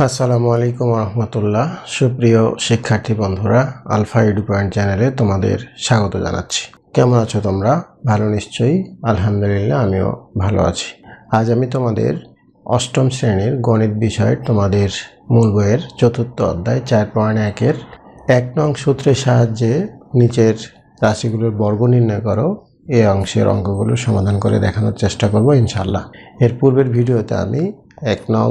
আসসালামু আলাইকুম রহমতুল্লাহ। সুপ্রিয় শিক্ষার্থী বন্ধুরা, আলফা এডু পয়েন্ট চ্যানেলে তোমাদের স্বাগত জানাচ্ছি। কেমন আছো তোমরা? ভালো নিশ্চয়ই? আলহামদুলিল্লাহ, আমিও ভালো আছি। আজ আমি তোমাদের অষ্টম শ্রেণির গণিত বিষয়ের তোমাদের মূল বইয়ের চতুর্থ অধ্যায় চার পয়েন্ট একের এক নং সূত্রের সাহায্যে নিচের রাশিগুলোর বর্গ নির্ণয় করো। এই অংশের অঙ্কগুলো সমাধান করে দেখানোর চেষ্টা করব ইনশাল্লাহ এর পূর্বের ভিডিওতে আমি এক নং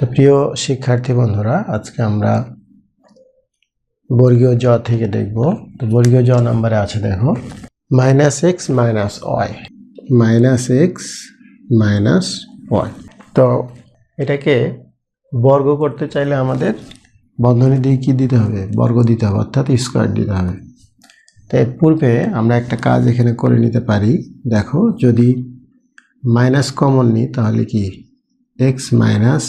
তো প্রিয় শিক্ষার্থী বন্ধুরা, আজকে আমরা বর্গীয় জ থেকে দেখব। তো বর্গীয় জ নাম্বারে আছে দেখো minus x minus y minus x minus y তো এটাকে বর্গ করতে চাইলে আমাদের বন্ধনী দিয়ে কী দিতে হবে? বর্গ দিতে হবে, অর্থাৎ স্কোয়ার দিতে হবে। তো এর পূর্বে আমরা একটা কাজ এখানে করে নিতে পারি। দেখো, যদি মাইনাস কমন নিই, তাহলে কি? এক্স মাইনাস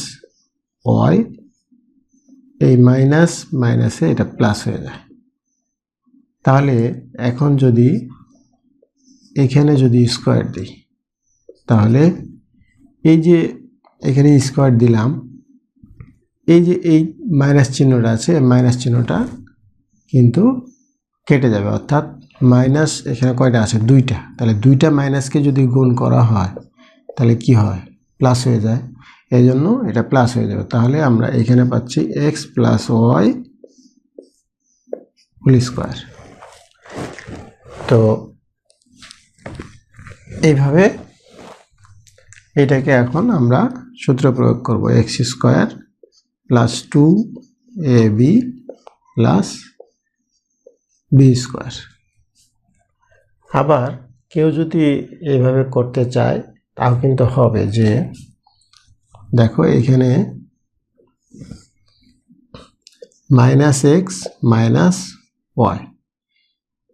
ওয়াই এই মাইনাস মাইনাসে এটা প্লাস হয়ে যায়। তাহলে এখন যদি এখানে যদি স্কোয়ার দিই, তাহলে এই যে এখানে স্কোয়ার দিলাম, এই যে এই মাইনাস চিহ্নটা আছে মাইনাস চিহ্নটা কিন্তু কেটে যাবে। অর্থাৎ মাইনাস এখানে কয়টা আছে? দুইটা। তাহলে দুইটা মাইনাসকে যদি গুণ করা হয়, তাহলে কি হয়? প্লাস হয়ে যায়। এই জন্য এটা প্লাস হয়ে যাবে। তাহলে আমরা এখানে পাচ্ছি x plus y whole square তো এইভাবে এটাকে এখন আমরা সূত্র প্রয়োগ করব। X square plus two a b plus b square আবার কেউ যদি এইভাবে করতে চায়, তাও কিন্তু হবে যে দেখো এখানে মাইনাস এক্স মাইনাস ওয়াই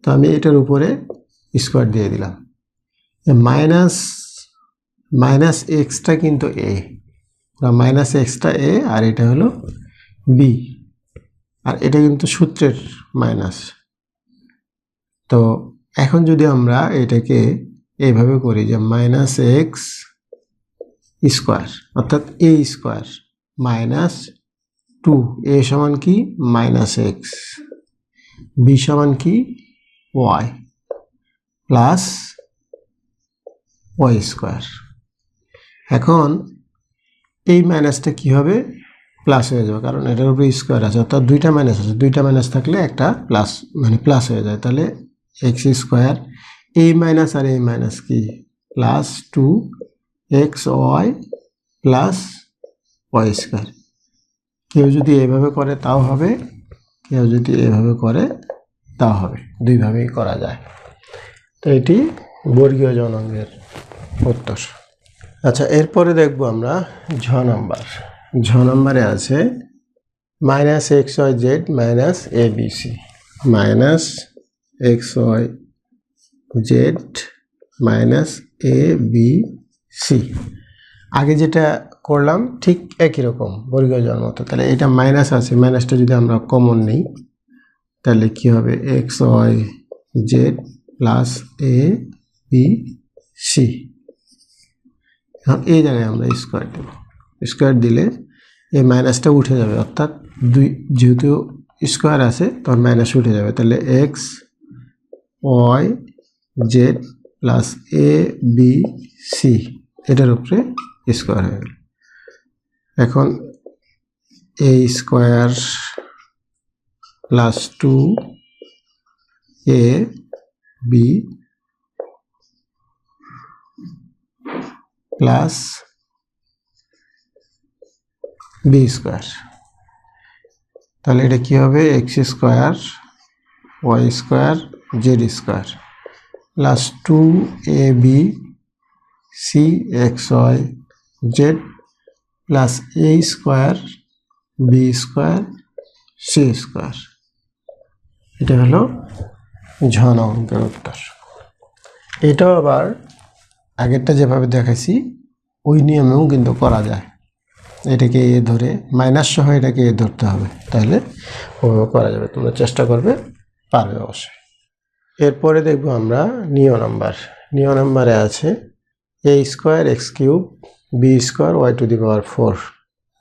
তো আমি এটার উপরে স্কোয়ার দিয়ে দিলাম। মাইনাস মাইনাস এক্সটা কিন্তু এ মাইনাস এক্সটা এ আর এটা হলো বি আর এটা কিন্তু সূত্রের মাইনাস তো এখন যদি আমরা এটাকে এইভাবে করি যে মাইনাস এক্স স্কোয়ার, অর্থাৎ a square minus two a সমান কি? মাইনাস এক্স বি সমান কি? Y plus y square. এখন এই মাইনাসটা কি হবে? প্লাস হয়ে যাবে, কারণ এটার উপরে স্কোয়ার আছে, অর্থাৎ দুইটা মাইনাস আছে, দুইটা মাইনাস থাকলে একটা প্লাস মানে প্লাস হয়ে যায়, তাহলে এক্স স্কোয়ার এই মাইনাস আর এই মাইনাস কি? Plus two x y plus y square কেউ যদি এভাবে করে, তাও হবে। কেউ যদি এভাবে করে, তাও হবে। দুইভাবেই করা যায়। তো এটি বর্গীয় জনঙ্গের উত্তর। আচ্ছা এরপরে দেখব আমরা ঝ নাম্বার। ঝ নাম্বারে আছে minus x y z minus a b c minus x y z minus a b c. আগে যেটা করলাম ঠিক একই রকম, বর্গীয় জন্ম মতো। তাহলে এটা মাইনাস আছে মাইনাসটা যদি আমরা কমন নিই, তাহলে কি হবে? X y z plus a b c এখন এই জায়গায় আমরা স্কোয়ার দেব। স্কোয়ার দিলে এই মাইনাসটা উঠে যাবে, অর্থাৎ দুই, যেহেতু স্কোয়ার আছে তখন মাইনাস উঠে যাবে। তাহলে x y z plus a b c এটার উপরে স্কোয়ার হয়ে গেল। এখন a square plus two a b plus b square তাহলে এটা কী হবে? X square y square z square plus two a b c x y z plus a square b square c square এটা হলো ঝ নং অঙ্কের উত্তর। এটাও আবার আগেরটা যেভাবে দেখাইছি, ওই নিয়মেও কিন্তু করা যায়। এটাকে এ ধরে মাইনাস সহ এটাকে এ ধরতে হবে। তাহলে ওভাবে করা যাবে। তোমরা চেষ্টা করবে, পারবে অবশ্যই। এরপরে দেখব আমরা নিয় নাম্বার। নিয় নাম্বারে আছে a square x cube b square y to the power four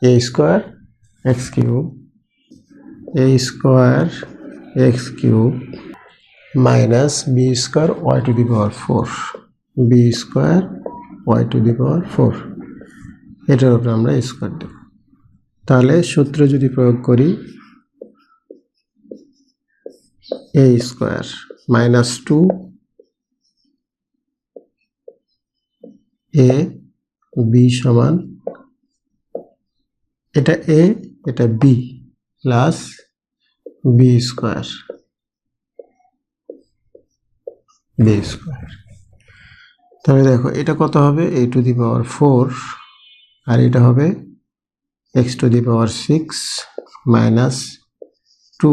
a square x cube a square x cube minus b square y to the power four b square y to the power four এটার উপরে আমরা square দেব। তাহলে সূত্র যদি প্রয়োগ করি a square minus two a b সমান, এটা এ, এটা b plus b square b square. তাহলে দেখো, এটা কত হবে? এ টু দি পাওয়ার ফোর, আর এটা হবে x to the power six minus two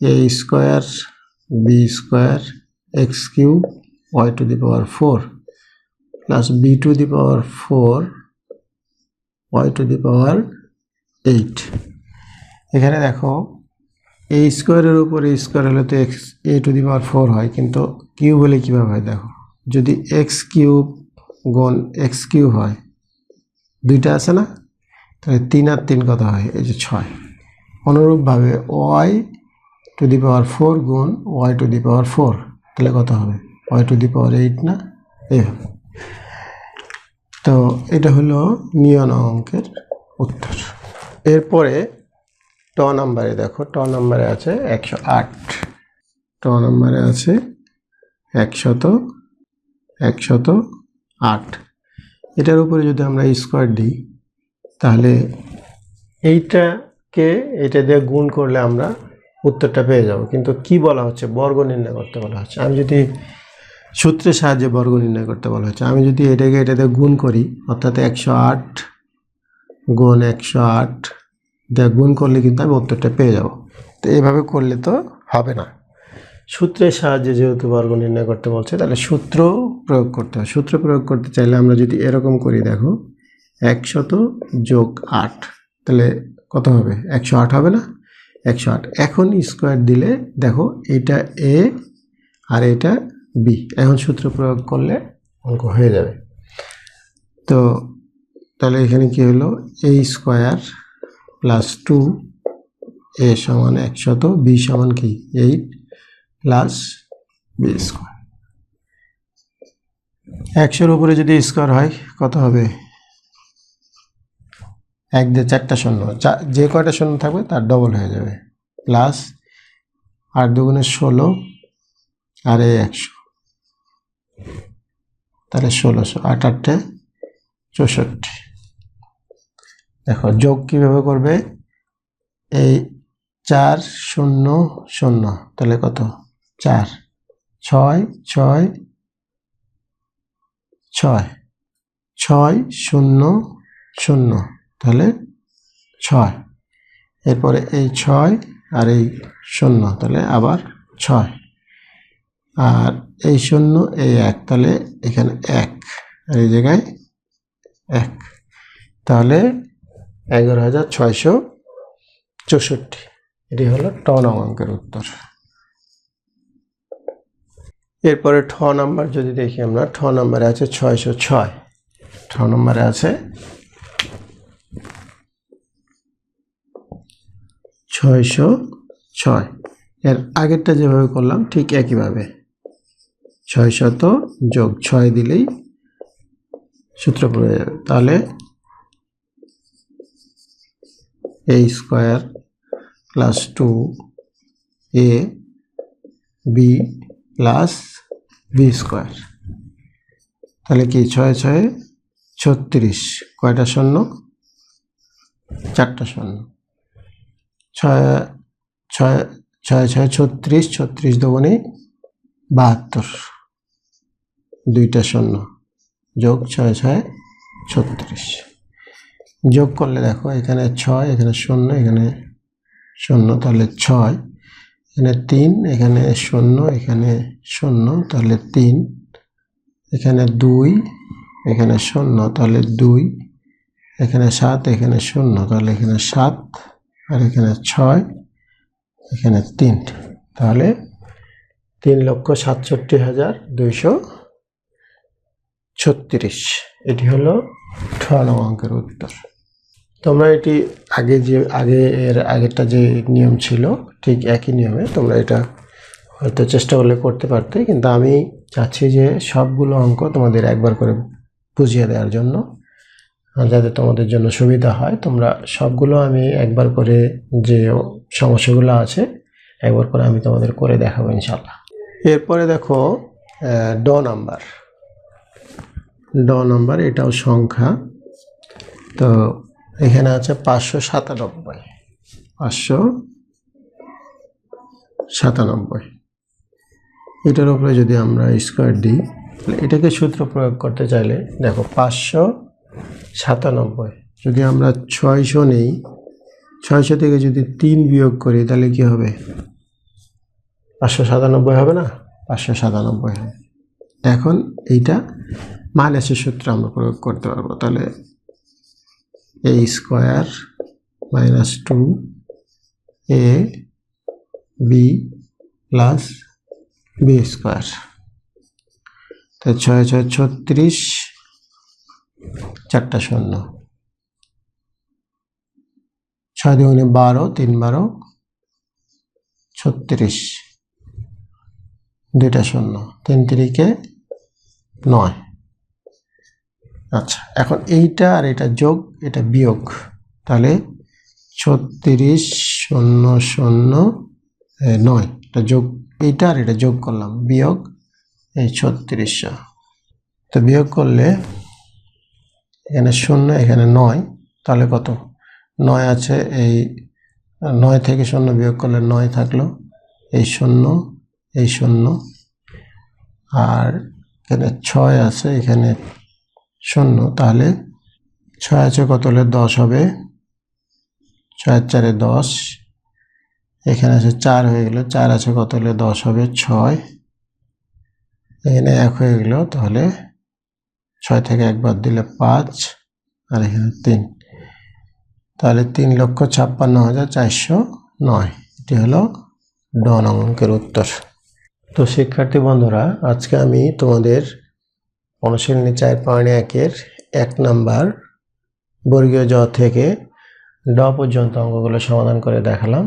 a square b square x cube y to the power four. Plus b to the power four y to the power eight এখানে দেখো a স্কোয়ারের উপর a square হলে তো x a to the power four হয়, কিন্তু cube হলে কীভাবে হয় দেখো, যদি এক্স কিউব গুণ এক্স কিউব হয়, দুইটা আছে না? তাহলে তিন আর তিন কত হয়? এই যে ছয়। অনুরূপভাবে y to the power four গুণ y to the power four তাহলে কত হবে? Y to the power eight না? এইভাবে তো এটা হলো নিয়ন অঙ্কের উত্তর। এরপরে ট নাম্বারে দেখো, ট নাম্বারে আছে একশো আট। ট নাম্বারে আছে একশত একশত আট। এটার উপরে যদি আমরা স্কোয়ার দিই, তাহলে এইটাকে এটা দিয়ে গুণ করলে আমরা উত্তরটা পেয়ে যাব। কিন্তু কি বলা হচ্ছে? বর্গ নির্ণয় করতে বলা হচ্ছে। আমি যদি সূত্রের সাহায্যে বর্গ নির্ণয় করতে বলা হয়েছে। আমি যদি এটাকে এটাতে গুণ করি, অর্থাৎ একশো আট গুণ একশো আট, দিয়ে গুণ করলে কিন্তু আমি উত্তরটা পেয়ে যাব। তো এইভাবে করলে তো হবে না। সূত্রের সাহায্যে যেহেতু বর্গ নির্ণয় করতে বলছে, তাহলে সূত্র প্রয়োগ করতে হবে। সূত্র প্রয়োগ করতে চাইলে আমরা যদি এরকম করি, দেখো, একশত যোগ আট, তাহলে কত হবে? একশো আট হবে না? একশো আট। এখন স্কোয়ার দিলে, দেখো, এটা এ আর এটা বি। এখন সূত্র প্রয়োগ করলে অঙ্ক হয়ে যাবে। তো তাহলে এখানে কি হলো? A square plus two a সমান একশত বি সমান কি? এইট প্লাস বি স্কোয়ার একশোর উপরে যদি স্কোয়ার হয়, কত হবে? এক দিয়ে চারটা শূন্য। যে কয়টা শূন্য থাকবে, তার ডবল হয়ে যাবে। প্লাস আট দুগুণে ষোলো, আর এই একশো। তাহলে ষোলোশো আট আটটে চৌষট্টি। দেখো, যোগ কীভাবে করবে? এই চার, শূন্য শূন্য, তাহলে কত? চার, ছয় ছয় ছয় ছয়, শূন্য শূন্য, তাহলে ছয়। এরপরে এই ছয় আর এই শূন্য, তাহলে আবার ছয়। আর এই শূন্য, এই এক, তাহলে এখানে এক। আর এই জায়গায় এক। তাহলে এগারো হাজার ছয়শো চৌষট্টি। এটি হলো ট নং অঙ্কের উত্তর। এরপরে ঠ নাম্বার যদি দেখি আমরা, ঠ নাম্বারে আছে ছয়শো ছয়। ঠ নাম্বারে আছে ছয়শো ছয়। এর আগেরটা যেভাবে করলাম, ঠিক একইভাবে। ছয় শত যোগ ছয় দিলেই সূত্র পড়ে যাবে। তাহলে a square plus two a b plus b square তাহলে কি ছয় ছয় ছত্রিশ, কয়টা শূন্য? চারটা শূন্য। ছয় ছয় ছয় ছয় ছত্রিশ ছত্রিশ দোকানে বাহাত্তর। দুইটা শূন্য। যোগ ছয় ছয় ছত্রিশ। যোগ করলে দেখো, এখানে ছয়, এখানে শূন্য এখানে শূন্য, তাহলে ছয়। এখানে তিন, এখানে শূন্য এখানে শূন্য, তাহলে তিন। এখানে দুই, এখানে শূন্য, তাহলে দুই। এখানে সাত, এখানে শূন্য, তাহলে এখানে সাত। আর এখানে ছয়, এখানে তিন। তাহলে তিন লক্ষ সাতষট্টি হাজার দুইশো ছত্রিশ। এটি হলো ঠ নং অঙ্কের উত্তর। তোমরা এটি আগে যে, আগে এর আগেরটা যে নিয়ম ছিল, ঠিক একই নিয়মে তোমরা এটা হয়তো চেষ্টা করলে করতে পারতে, কিন্তু আমি চাচ্ছি যে সবগুলো অঙ্ক তোমাদের একবার করে বুঝিয়ে দেওয়ার জন্য। যাতে তোমাদের জন্য সুবিধা হয়, তোমরা সবগুলো আমি একবার করে যে সমস্যাগুলো আছে, একবার করে আমি তোমাদের করে দেখাবো ইনশাল্লাহ এরপরে দেখো ড নাম্বার। ড নাম্বার এটাও সংখ্যা। তো এখানে আছে পাঁচশো সাতানব্বই। পাঁচশো সাতানব্বই। এটার উপরে যদি আমরা স্কোয়ার দিই এটাকে সূত্র প্রয়োগ করতে চাইলে দেখো পাঁচশো সাতানব্বই। যদি আমরা ছয়শো নেই, ছয়শো থেকে যদি তিন বিয়োগ করি, তাহলে কি হবে? পাঁচশো সাতানব্বই হবে না? পাঁচশো সাতানব্বই হবে। এখন এইটা মাইনাসের সূত্র আমরা প্রয়োগ করতে পারব। তাহলে a square minus two a b plus b square তো ছয় ছয়, ছত্রিশ, চারটা শূন্য। ছয় দুগুণে বারো, তিন বারো, ছত্রিশ, দুইটা শূন্য। তিন তিরিকে নয়। আচ্ছা এখন এইটা আর এটা যোগ, এটা বিয়োগ। তাহলে ছত্রিশ শূন্য শূন্য নয়। এটা যোগ, এইটা আর এটা যোগ করলাম, বিয়োগ এই ছত্রিশশো তো বিয়োগ করলে এখানে শূন্য, এখানে নয়। তাহলে কত? নয় আছে, এই নয় থেকে শূন্য বিয়োগ করলে নয় থাকল, এই শূন্য এই শূন্য। আর এখানে ছয় আছে, এখানে শূন্য। তাহলে ছয় আছে কত হলে দশ হবে? ছয় চারে দশ। এখানে আছে চার হয়ে গেল। চার আছে কত হলে দশ হবে? ছয়। এখানে এক হয়ে গেল, তাহলে ছয় থেকে একবার দিলে পাঁচ, আর এখানে তিন। তাহলে তিন লক্ষ ছাপ্পান্ন হাজার চারশো নয়। এটি হলো ড নং অঙ্কের উত্তর। তো শিক্ষার্থী বন্ধুরা, আজকে আমি তোমাদের অনুশীলনী চার পয়েন্ট একের এক নাম্বার বর্গীয় জ থেকে ড পর্যন্ত অঙ্কগুলো সমাধান করে দেখালাম।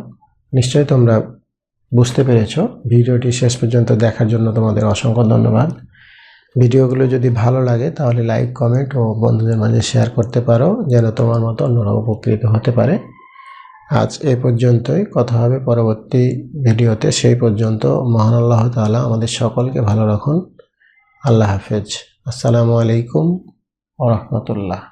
নিশ্চয়ই তোমরা বুঝতে পেরেছ। ভিডিওটি শেষ পর্যন্ত দেখার জন্য তোমাদের অসংখ্য ধন্যবাদ। ভিডিওগুলো যদি ভালো লাগে, তাহলে লাইক, কমেন্ট ও বন্ধুদের মাঝে শেয়ার করতে পারো, যেন তোমার মতো অন্যরা উপকৃত হতে পারে। আজ এ পর্যন্তই। কথা হবে পরবর্তী ভিডিওতে। সেই পর্যন্ত মহান আল্লাহ তাআলা আমাদের সকলকে ভালো রাখুন। আল্লাহ হাফেজ। আসসালামু আলাইকুম ওরহমতুল্লাহ